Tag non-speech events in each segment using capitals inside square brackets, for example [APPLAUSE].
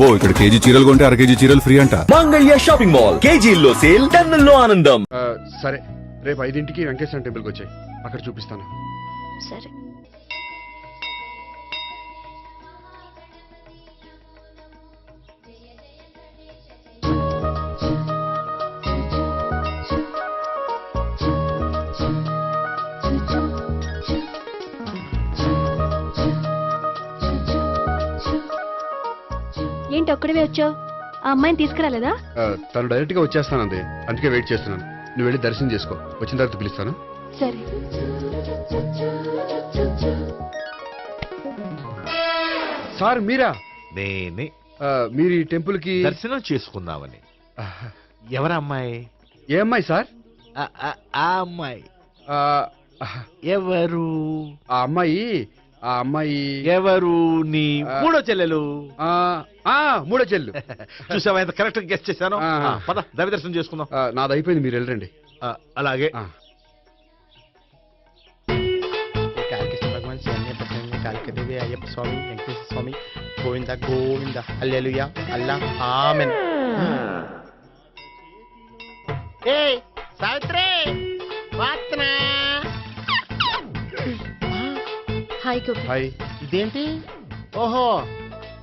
అబ్బో ఇక్కడ కేజీ చీరలు కొంటే అర కేజీ చీరలు ఫ్రీ అంట. Mangalya shopping mall. కేజీల్లో సేల్ టన్నుల్లో ఆనందం. సరే రేపు ఐదింటికి వెంకటేశ్వర టెంపుల్కి వచ్చాయి. అక్కడ చూపిస్తాను. సరే. ఏంటి ఒక్కడివే వచ్చావు? ఆ అమ్మాయిని తీసుకురాలేదా? ఆ, తను డైరెక్ట్గా వచ్చేస్తానంది. అందుకే వెయిట్ చేస్తున్నాను. నువ్వు వెళ్ళి దర్శనం చేసుకో. వచ్చిన తర్వాత పిలుస్తాను. సరే. సార్ మీరా? నేనే. ఆ, మీరు ఈ టెంపుల్కి దర్శనం చేసుకుందామని. ఎవరు అమ్మాయి? ఏ అమ్మాయి సార్? ఆ, ఆ, ఆ అమ్మాయి. ఆ, ఎవరు? ఆ అమ్మాయి ఆ అమ్మాయి ఎవరు? నీ మూడో చెల్లెలు? ఆ, ఆ, మూడో చెల్లు. చూసావా ఎంత కరెక్ట్ గెస్ట్ చేశాను? ఆ. ఆ, పద దవి దర్శనం చేసుకుందాం. ఆ, నాది అయిపోయింది మీరు వెళ్ళండి. ఆ, అలాగే. ఆ. కాళికృష్ణ భగవాన్ శరణ్య ప్రసన్న కాళిక దేవి అయ్యప్ప స్వామి వెంకటేశ్వర స్వామి గోవింద గోవింద హల్లెలూయా అల్లా ఆమెన్. సావిత్రి వాత్నా హాయ్ గోపి హాయ్. ఇదేంటి? ఓహో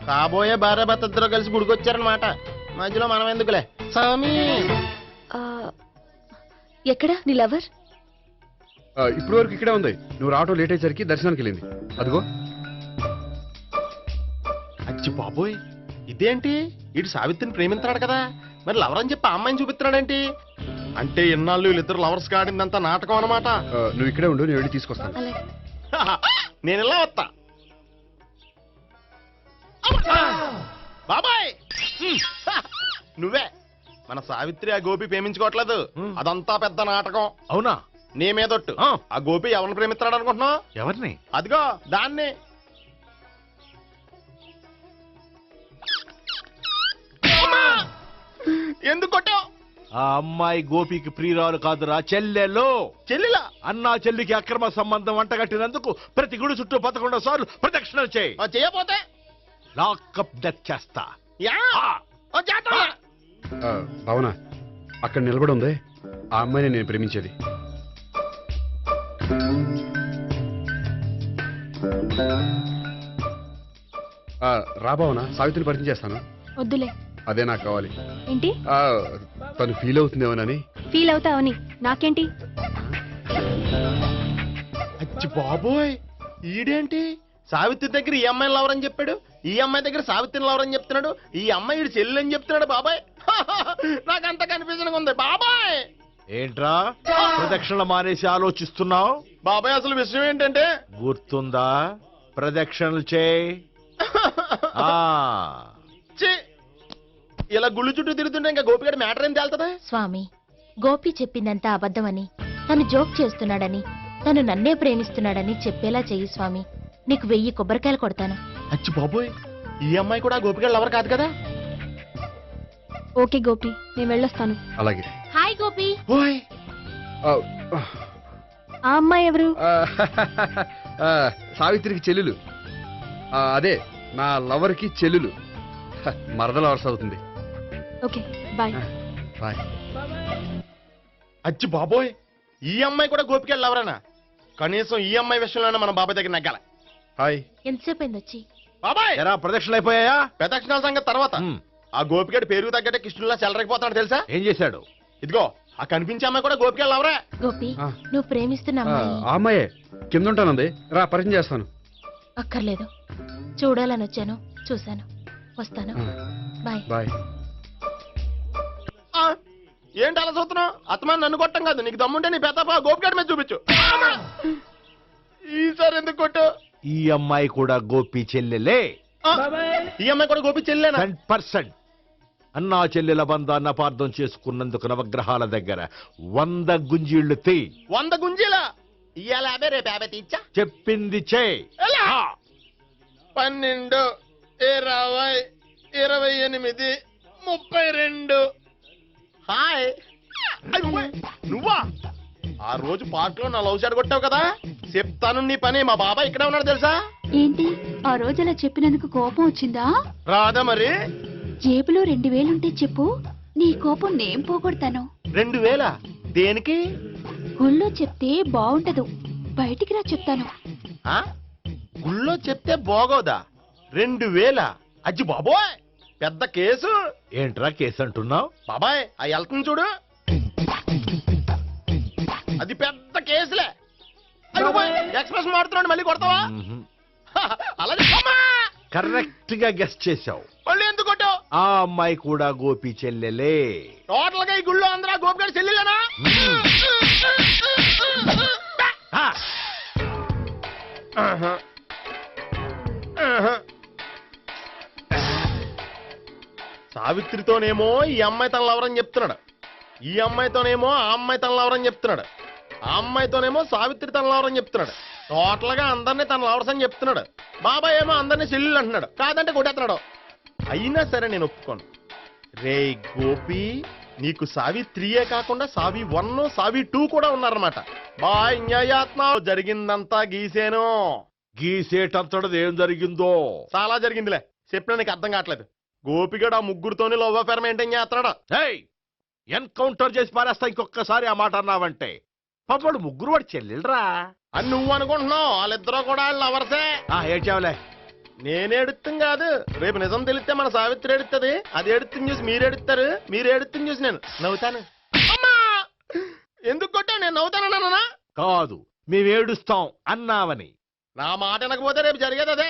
కాబోయే భార్య భర్త ఇద్దరు కలిసి గుడికొచ్చారనమాట మధ్యలో మనం ఎందుకులే? స్వామి ఆ, ఎక్కడ? నీ లవర్? ఇప్పుడు వరకు ఇక్కడే ఉంది. నువ్వు రావటం లేట్ అయ్యేసరికి దర్శనానికి వెళ్ళింది. అదిగో. అచ్చి బాబోయ్ ఇదేంటి? ఇటు సావిత్రిని ప్రేమిస్తున్నాడు కదా. మరి లవర్ అని చెప్పి ఆ అమ్మాయిని చూపిస్తున్నాడేంటి? అంటే ఇన్నాళ్ళు వీళ్ళిద్దరు లవర్స్ కాడిందంతా నాటకం అనమాట ఆ, నువ్వు ఇక్కడే ఉండు నేను వెళ్ళి తీసుకొస్తాను. అలాగే. [LAUGHS] నేను ఇలా వస్తా. బాబాయ్. [LAUGHS] నువ్వే. మన సావిత్రి ఆ గోపి ప్రేమించుకోవట్లేదు. అదంతా పెద్ద నాటకం. అవునా? నీ మీదొట్టు ఆ. గోపి ఎవరిని ప్రేమిస్తున్నాడు అనుకుంటున్నావు? ఎవరిని? అదిగో దాన్ని! ఎందుకు కొట్టావు? ఆ అమ్మాయి గోపికి ప్రియురాలు కాదురా చెల్లెలు. చెల్లిలా? అన్నా చెల్లికి అక్రమ సంబంధం అంటగట్టినందుకు ప్రతి గుడి చుట్టూ పదకొండు సార్లు ప్రదక్షిణలు చేయి. ఆ, చేయపోతే లాకప్ డెత్ చేస్తా. భావన అక్కడ నిలబడి ఉంది. ఆ అమ్మాయిని నేను ప్రేమించేది. ఆ, రా భావన సావిత్రిని పరిచయం చేస్తాను. వద్దులే. అదే నాకు కావాలి. ఏంటి? ఆ, తను ఫీల్ అవుతుందేమోనని. ఫీల్ అవుతావని. నాకేంటి? అచ్చి బాబోయ్ ఈడేంటి? సావిత్రి దగ్గర ఈ అమ్మాయిని లవర్ అని చెప్పాడు ఈ అమ్మాయి దగ్గర సావిత్రిని లవర్ అని చెప్తున్నాడు ఈ అమ్మాయి ఈడు చెల్లి అని చెప్తున్నాడు బాబాయ్. [LAUGHS] నాకు అంత కన్ఫ్యూజన్ ఉంది. బాబాయ్! ఏంట్రా? ప్రదక్షిణ మానేసి ఆలోచిస్తున్నావు? బాబాయ్ అసలు విషయం ఏంటంటే? గుర్తుందా? ప్రదక్షిణలు చేయి. [LAUGHS] ఇలా గుళ్ళు చుట్టూ తిరుగుతుంటే ఇంకా గోపిగడ మ్యాటర్ ఏం తేలుతుందా? స్వామి గోపి చెప్పిందంతా అబద్ధమని. తను జోక్ చేస్తున్నాడని తను నన్నే ప్రేమిస్తున్నాడని చెప్పేలా చెయ్యి స్వామి. నీకు వెయ్యి కొబ్బరికాయలు కొడతాను. అచ్చి బాబోయ్ ఈ అమ్మాయి కూడా గోపిగడ లవర్ కాదు కదా? ఓకే గోపి నేను వెళ్ళొస్తాను. అలాగే. హాయ్ గోపి. ఓయ్. ఆ, ఆ అమ్మాయి ఎవరు? ఆ, ఆ, సావిత్రికి చెల్లెలు. ఆ, అదే నా లవర్కి చెల్లెలు. హ, మరద లవర్స్ అవుతుంది. Okay bye. బాయ్. అచ్చి బాబోయ్. ఈ అమ్మాయి కూడా గోపిగడ లవరేనా? కనీసం ఈ అమ్మాయి విషయంలోనే మన బాబాయ్ దగ్గర నగ్గాల. హాయ్. ఎంతసేపు అయింది వచ్చి బాబాయ్! ఎరా ప్రదక్షిణలు అయిపోయాయా? ప్రదక్షిణాల సంగతి తర్వాత. ఆ గోపిగడ పేరు తగ్గట్టే కృష్ణులా చెలరకపోతాడు తెలుసా? ఏం చేశాడు? ఇదిగో ఆ కనిపించే అమ్మాయి కూడా గోపిగడ లవరే. గోపి ఆ. నువ్వు ప్రేమిస్తున్న ఆ, అమ్మాయి. ఆ అమ్మాయే. కింద ఉంటానంది రా పరిచయం చేస్తాను. అక్కర్లేదు. చూడాలని వచ్చాను. చూశాను. వస్తాను. ఆ, బాయ్. బాయ్. ఏంటి అలా చూస్తున్నావు? అత్తమాని నన్ను కొట్టం కాదు. నీకు దమ్ముంటే నీ పెద్దప్ప గోపిగడ మీద చూపించు. ఈసారి ఎందుకు కొట్టు? ఈ అమ్మాయి కూడా గోపి చెల్లెలే. ఆ, ఈ అమ్మాయి కూడా గోపి చెల్లేనా? టెన్ పర్సెంట్ అన్నా చెల్లెల బంధాన్ని అపార్థం చేసుకున్నందుకు నవగ్రహాల దగ్గర వంద గుంజీళ్ళు తీ. వంద గుంజీలా? ఇవాళ యాభై రేపు యాభై తీచ్చా? చెప్పింది చే. ఎలా? పన్నెండు ఇరవై ఇరవై ఎనిమిది ముప్పై రెండు. హాయ్. నువ్వా ఆ రోజు పార్క్లో నా లవ్ షాట్ కొట్టావు కదా? చెప్తాను నీ పని మా బాబాయ్ ఇక్కడే ఉన్నాడు తెలుసా? ఏంటి? ఆ రోజు అలా చెప్పినందుకు కోపం వచ్చిందా? రాదా మరి? జేబులో రెండు వేలుంటే చెప్పు. నీ కోపం నేను పోగొడతాను. రెండు వేల? దేనికి? గుళ్ళో చెప్తే బాగుంటదు బయటికి రా చెప్తాను. ఆ? గుళ్ళో చెప్తే బాగోదా? రెండు వేల? అజ్జి బాబోయ్! పెద్ద కేసు? ఏంట్రా కేసు అంటున్నావు? బాబాయ్ ఆ వెళ్తుంది చూడు. అది పెద్ద కేసులే. అయ్యో బాయ్, ఎక్స్ప్రెస్ మాడుతున్నాడు మళ్ళీ కొడతావా? అలా చెప్పమ్మా కరెక్ట్గా గెస్ట్ చేశావు. మళ్ళీ ఎందుకు కొట్టావు? ఆ అమ్మాయి కూడా గోపి చెల్లెలే. టోటల్గా ఈ గుళ్ళో అందరూ ఆ గోపిగాడు చెల్లిలేనా. ఆహా. సావిత్రితోనేమో ఈ అమ్మాయి తన లవరని చెప్తున్నాడు. ఈ అమ్మాయితోనేమో ఆ అమ్మాయి తన లవరని చెప్తున్నాడు. ఆ అమ్మాయితోనేమో సావిత్రి తన లవరని చెప్తున్నాడు. టోటల్గా అందరినీ తన లవర్స్ అని చెప్తున్నాడు. బాబాయ్ ఏమో అందరినీ చెల్లెలు అంటున్నాడు. కాదంటే కొట్టేస్తున్నాడు. అయినా సరే నేను ఒప్పుకోను. రే గోపి నీకు సావి త్రీయే కాకుండా సావి వన్ సావి టూ కూడా ఉన్నారన్నమాట. బా న్యాయాత్మ జరిగిందంతా గీసేను. గీసేటంతటది ఏం జరిగిందో? చాలా జరిగిందిలే. చెప్పినా నీకు అర్థం కావట్లేదు. గోపిగడు ఆ ముగ్గురుతోని లవ్ అఫేర్ మెయింటైన్ చేస్తున్నాడు ఏయ్ ఎన్కౌంటర్ చేసి పారేస్తా ఇంకొకసారి ఆ మాట అన్నావంటే. పాపడు ముగ్గురు వాడు చెల్లెలరా. అని నువ్వు అనుకుంటున్నావు వాళ్ళిద్దరూ కూడా లవర్సే. ఆ ఏడ్చావులే. నేను ఎడుతుంది కాదు రేపు నిజం తెలిస్తే మన సావిత్రి ఎడుతుంది అది ఎడుతుంది చూసి మీరు ఎడుతారు మీరు ఎడుతుంది చూసి నేను నవ్వుతాను. అమ్మా! ఎందుకు కొట్టావు? నేను నవ్వుతానన్నా కాదు మేము ఏడుస్తాం అన్నావని. నా మాట వినకపోతే రేపు జరిగేది అదే.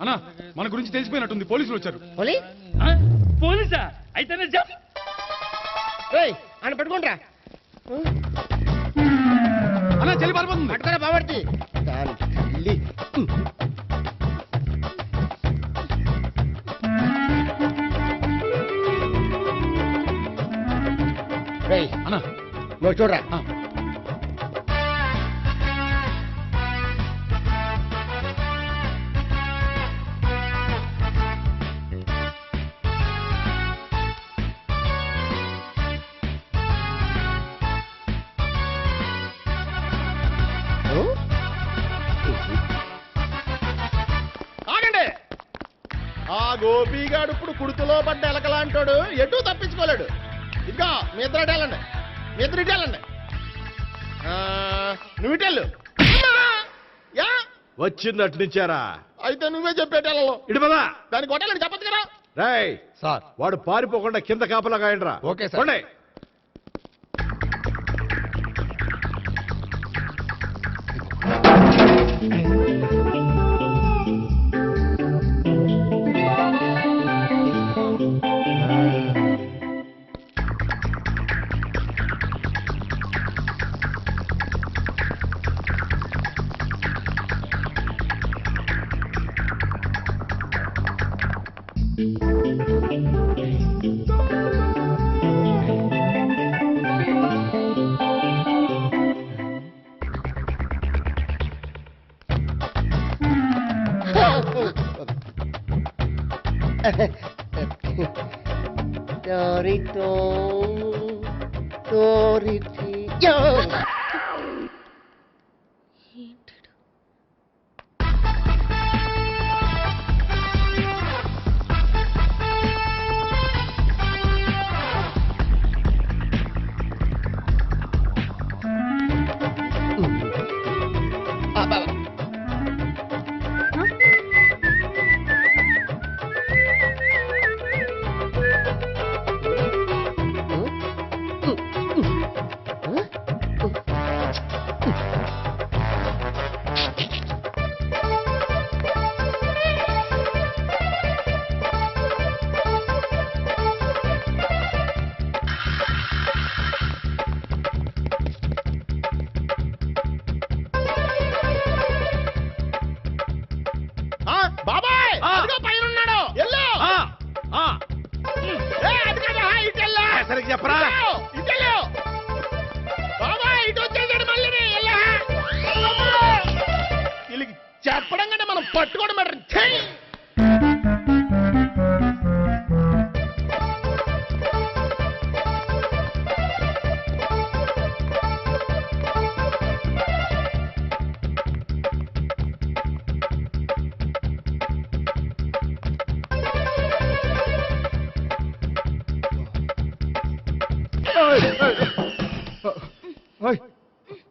అన్నా మన గురించి తెలిసిపోయినట్టుంది. పోలీసులు వచ్చారు? పోలీసా? అయితేనే జప్ అని పట్టుకుంటా అన్నా చెల్లి పారిపోతుంది. పట్టుకోరా బాబర్తి దాని తల్లి రేయ్ అన్నా. నువ్వు చూడరా. ఆ. పడ్డ ఎలకలాంటాడు ఎటు తప్పించుకోలేడు. ఇదిగో మీ ఇద్దరు ఇటు వెళ్ళండి మీ ఇద్దరు ఇటు వెళ్ళండి ఆ, నువ్వు ఇటు వెళ్ళు యా! వచ్చింది అటు నుంచారా? అయితే నువ్వే చెప్పేటి వెళ్ళలో ఇటు పదా. దానికి కొట్టాలని చెప్పదు కదా? రాయ్ సార్. వాడు పారిపోకుండా కింద కాపలా కాయండిరా ఓకే సార్. [LAUGHS] Torito,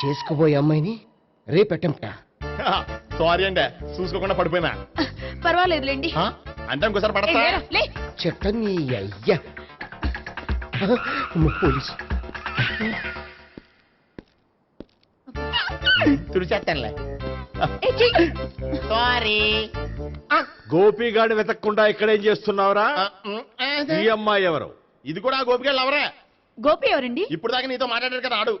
చేసుకుపోయే అమ్మాయిని రేపెట్టంట సారీ అండి చూసుకోకుండా పడిపోయినా. పర్వాలేదులేండి. ఆ? అంటే ఇంకోసారి ఏ, పడతా లే. చెత్త నీ అయ్యా. అమ్మ, పోలీసు. తుడిచేస్తానులే. సారీ. గోపిగాడి వెతకకుండా ఇక్కడేం చేస్తున్నావురా? ఈ అమ్మాయి ఎవరు? ఇది కూడా గోపికెళ్ళి ఎవరే? గోపి ఎవరండి? ఇప్పుడు దాకా నీతో మాట్లాడాడు కదా ఆడు.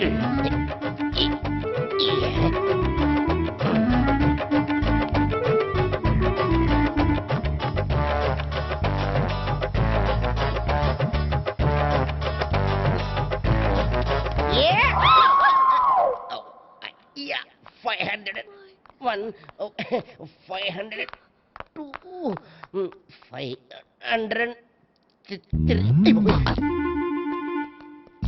అమ్మ. Yeah, 500. One, oh, 500. Two, mm, 500.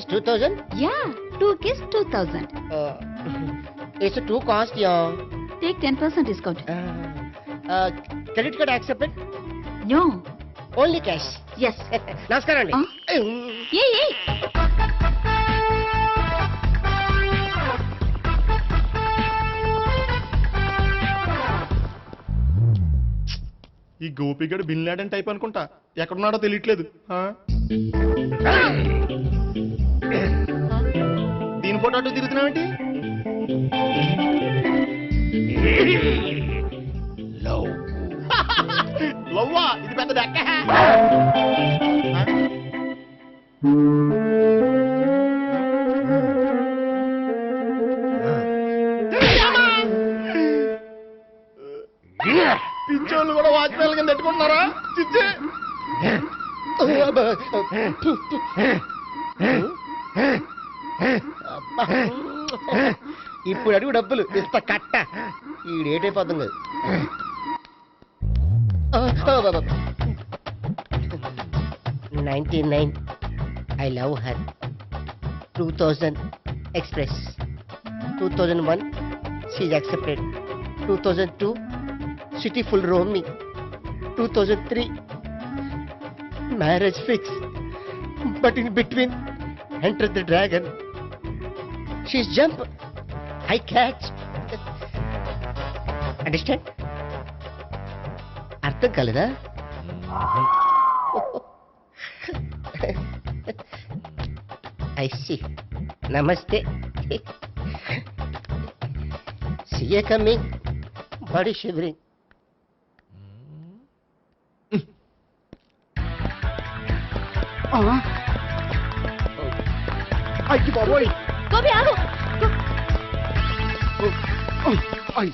Kiss 2000? Yeah two kiss two thousand Uh, [LAUGHS] it's a two cost, yeah. Ten percent discount Uh, uh, credit card accepted? No Only cash. Yes నమస్కారం అండి ఏ ఏ ఈ గోపిగడు బిన్ లాడెన్ టైప్ అనుకుంటా. ఎక్కడున్నాడో తెలియట్లేదు. ఆ? దీని photo అటు తిరుగుతున్నావేంటి? లవ్వా? ఇది పెద్ద డెక్క పించోళ్ళు కూడా వాచ్మెన్ కింద పెట్టుకుంటున్నారా? చిచ్చే. ఇప్పుడు అడుగు డబ్బులు. ఇంత కట్ట. ఈ డేట్ అయిపోతుంది ninety nine. I love her. Two thousand express. Two thousand one she's accepted. Two thousand two city full roaming two thousand three marriage fix. But in between enter the dragon. She's jump. I catch. Understand అర్థం కాలేదా? I see నమస్తే CA coming body shivering అయ్యి బాబోయ్ గోపి ఆగు అయ్యి